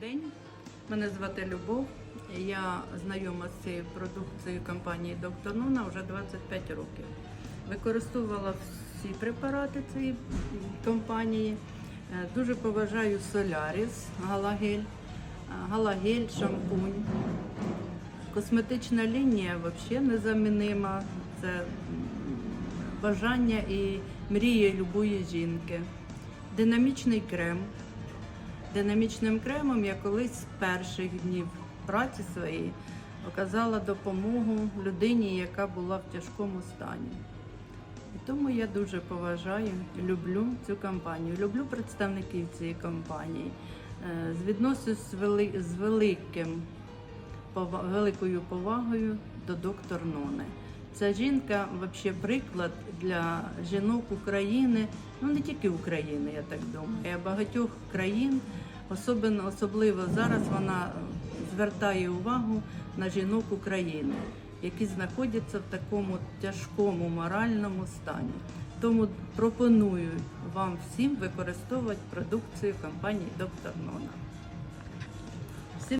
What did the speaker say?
день. Мене звати Любов. Я знайома з цією продукцією компанії Доктор Нуна вже 25 років. Використовувала всі препарати цієї компанії. Е, Дуже поважаю Соляріс, Галагель, е, Галагель, шампунь. Косметична лінія взагалі незамінима. Це бажання і мрія любої жінки. Динамічний крем. Динамічним кремом я колись з перших днів праці своєї оказала допомогу людині, яка була в тяжкому стані. І тому я дуже поважаю люблю цю компанію, люблю представників цієї компанії. Е, з, великим, великою повагою до доктор Нони. Ця жінка взагалі приклад для жінок України, ну не тільки України, я так думаю, а багатьох країн. Особливо, особливо зараз вона звертає увагу на жінок України, які знаходяться в такому тяжкому моральному стані. Тому пропоную вам всім використовувати продукцію компанії Доктор Нона.